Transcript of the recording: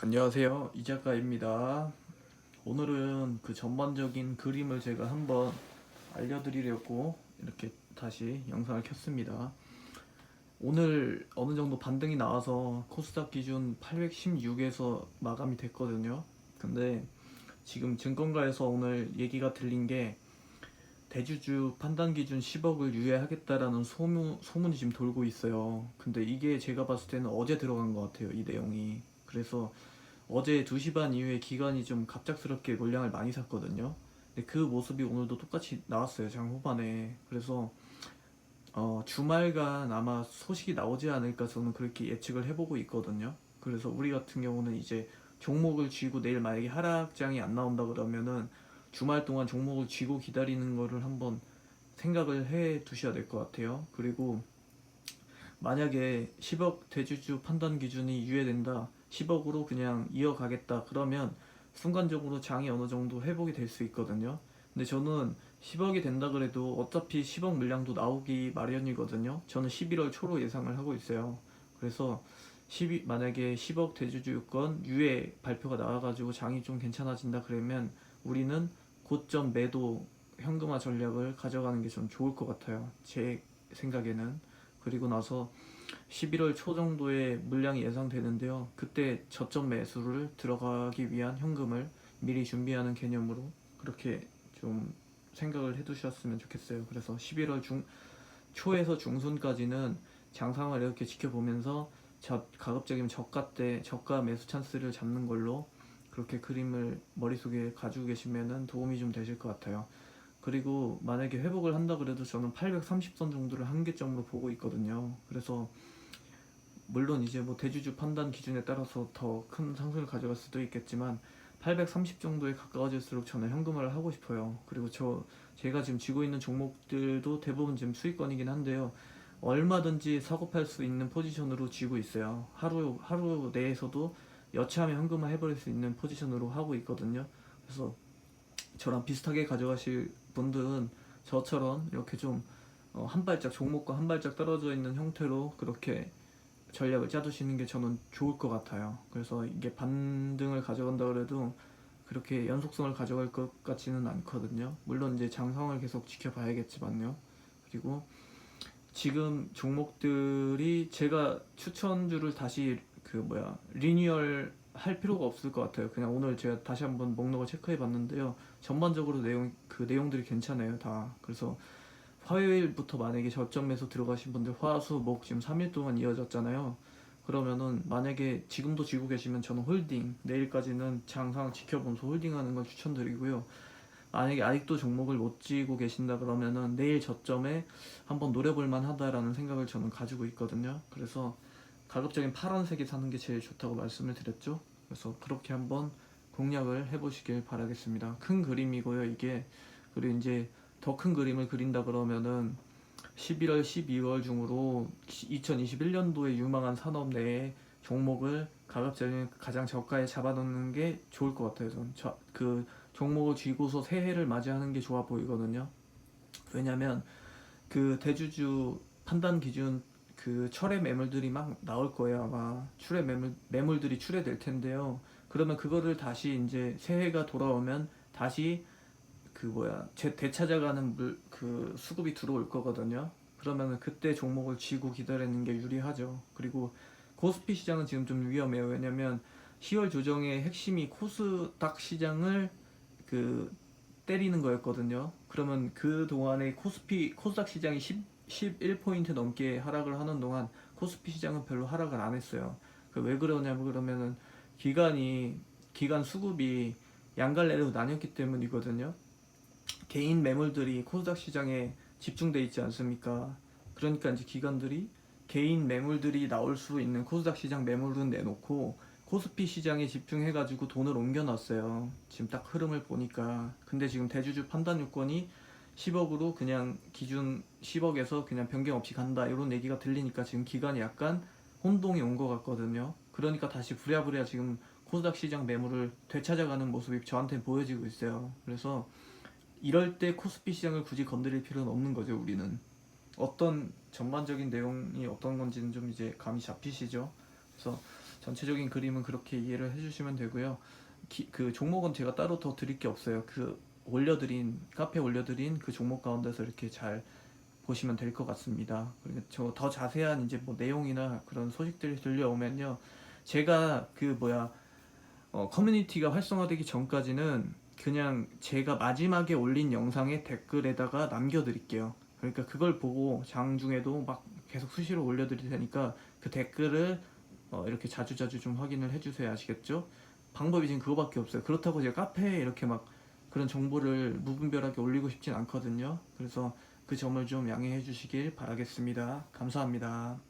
안녕하세요 이 작가입니다 오늘은 그 전반적인 그림을 제가 한번 알려드리려고 이렇게 다시 영상을 켰습니다 오늘 어느 정도 반등이 나와서 코스닥 기준 816에서 마감이 됐거든요 근데 지금 증권가에서 오늘 얘기가 들린 게 대주주 판단 기준 10억을 유예하겠다라는 소문, 소문이 지금 돌고 있어요. 근데 이게 제가 봤을 때는 어제 들어간 것 같아요. 이 내용이. 그래서 어제 2시 반 이후에 기관이 좀 갑작스럽게 물량을 많이 샀거든요. 근데 그 모습이 오늘도 똑같이 나왔어요. 장 후반에. 그래서 어, 주말간 아마 소식이 나오지 않을까 저는 그렇게 예측을 해보고 있거든요. 그래서 우리 같은 경우는 이제 종목을 쥐고 내일 만약에 하락장이 안 나온다 그러면은 주말 동안 종목을 쥐고 기다리는 거를 한번 생각을 해 두셔야 될 것 같아요. 그리고 만약에 10억 대주주 판단 기준이 유예된다. 10억으로 그냥 이어가겠다. 그러면 순간적으로 장이 어느 정도 회복이 될 수 있거든요. 근데 저는 10억이 된다 그래도 어차피 10억 물량도 나오기 마련이거든요. 저는 11월 초로 예상을 하고 있어요. 그래서 12, 만약에 10억 대주주권 유예 발표가 나와가지고 장이 좀 괜찮아진다 그러면 우리는 고점 매도 현금화 전략을 가져가는 게좀 좋을 것 같아요. 제 생각에는. 그리고 나서 11월 초 정도에 물량이 예상되는데요. 그때 저점 매수를 들어가기 위한 현금을 미리 준비하는 개념으로 그렇게 좀 생각을 해 두셨으면 좋겠어요. 그래서 11월 중 초에서 중순까지는 장상을 이렇게 지켜보면서 저 가급적이면 저가 때 저가 매수 찬스를 잡는 걸로 그렇게 그림을 머릿속에 가지고 계시면은 도움이 좀 되실 것 같아요. 그리고 만약에 회복을 한다 그래도 저는 830선 정도를 한계점으로 보고 있거든요. 그래서 물론 이제 뭐 대주주 판단 기준에 따라서 더 큰 상승을 가져갈 수도 있겠지만 830 정도에 가까워질수록 저는 현금화를 하고 싶어요. 그리고 저 제가 지금 쥐고 있는 종목들도 대부분 지금 수익권이긴 한데요. 얼마든지 사고 팔 수 있는 포지션으로 쥐고 있어요. 하루 하루 내에서도 여차하면 현금화 해버릴 수 있는 포지션으로 하고 있거든요. 그래서 저랑 비슷하게 가져가실 분들은 저처럼 이렇게 좀 어, 한 발짝 종목과 한 발짝 떨어져 있는 형태로 그렇게 전략을 짜두시는 게 저는 좋을 것 같아요. 그래서 이게 반등을 가져간다 그래도 그렇게 연속성을 가져갈 것 같지는 않거든요. 물론 이제 장성을 계속 지켜봐야겠지만요. 그리고 지금 종목들이 제가 추천주를 다시 그 뭐야 리뉴얼 할 필요가 없을 것 같아요. 그냥 오늘 제가 다시 한번 목록을 체크해 봤는데요. 전반적으로 내용 그 내용들이 괜찮아요. 다. 그래서 화요일부터 만약에 저점에서 들어가신 분들 화수 목 지금 3일 동안 이어졌잖아요. 그러면은 만약에 지금도 쥐고 계시면 저는 홀딩 내일까지는 장상 지켜보면서 홀딩하는 걸 추천드리고요. 만약에 아직도 종목을 못 쥐고 계신다 그러면은 내일 저점에 한번 노려볼 만하다라는 생각을 저는 가지고 있거든요. 그래서 가급적인 파란색이 사는 게 제일 좋다고 말씀을 드렸죠. 그래서 그렇게 한번 공략을 해보시길 바라겠습니다. 큰 그림이고요, 이게. 그리고 이제 더 큰 그림을 그린다 그러면은 11월, 12월 중으로 2021년도에 유망한 산업 내에 종목을 가급적인 가장 저가에 잡아놓는 게 좋을 것 같아요. 저는 저, 그 종목을 쥐고서 새해를 맞이하는 게 좋아 보이거든요. 왜냐면 그 대주주 판단 기준 그 철의 매물들이 막 나올 거예요 아마 출의 매물 매물들이 출해될 텐데요. 그러면 그거를 다시 이제 새해가 돌아오면 다시 그 뭐야 제 되찾아가는 물 그 수급이 들어올 거거든요. 그러면은 그때 종목을 쥐고 기다리는 게 유리하죠. 그리고 코스피 시장은 지금 좀 위험해요. 왜냐면 10월 조정의 핵심이 코스닥 시장을 그 때리는 거였거든요. 그러면 그 동안에 코스피 코스닥 시장이 10 11포인트 넘게 하락을 하는 동안 코스피 시장은 별로 하락을 안 했어요. 그 왜 그러냐면 그러면은 기간이 기간 수급이 양갈래로 나뉘었기 때문이거든요. 개인 매물들이 코스닥 시장에 집중돼 있지 않습니까? 그러니까 이제 기관들이 개인 매물들이 나올 수 있는 코스닥 시장 매물은 내놓고 코스피 시장에 집중해가지고 돈을 옮겨놨어요. 지금 딱 흐름을 보니까. 근데 지금 대주주 판단 요건이 10억으로 그냥 기준 10억에서 그냥 변경 없이 간다 이런 얘기가 들리니까 지금 기간이 약간 혼동이 온 것 같거든요. 그러니까 다시 부랴부랴 지금 코스닥 시장 매물을 되찾아가는 모습이 저한테 보여지고 있어요. 그래서 이럴 때 코스피 시장을 굳이 건드릴 필요는 없는 거죠, 우리는. 어떤 전반적인 내용이 어떤 건지는 좀 이제 감이 잡히시죠? 그래서 전체적인 그림은 그렇게 이해를 해주시면 되고요. 기- 그 종목은 제가 따로 더 드릴 게 없어요. 그 올려드린 카페 올려드린 그 종목 가운데서 이렇게 잘 보시면 될 것 같습니다. 그리고 저 더 자세한 이제 뭐 내용이나 그런 소식들이 들려오면요, 제가 그 뭐야 어, 커뮤니티가 활성화되기 전까지는 그냥 제가 마지막에 올린 영상의 댓글에다가 남겨드릴게요. 그러니까 그걸 보고 장중에도 막 계속 수시로 올려드릴 테니까 그 댓글을 어, 이렇게 자주자주 좀 확인을 해주세요. 아시겠죠? 방법이 지금 그거밖에 없어요. 그렇다고 제가 카페에 이렇게 막 그런 정보를 무분별하게 올리고 싶진 않거든요. 그래서 그 점을 좀 양해해 주시길 바라겠습니다. 감사합니다.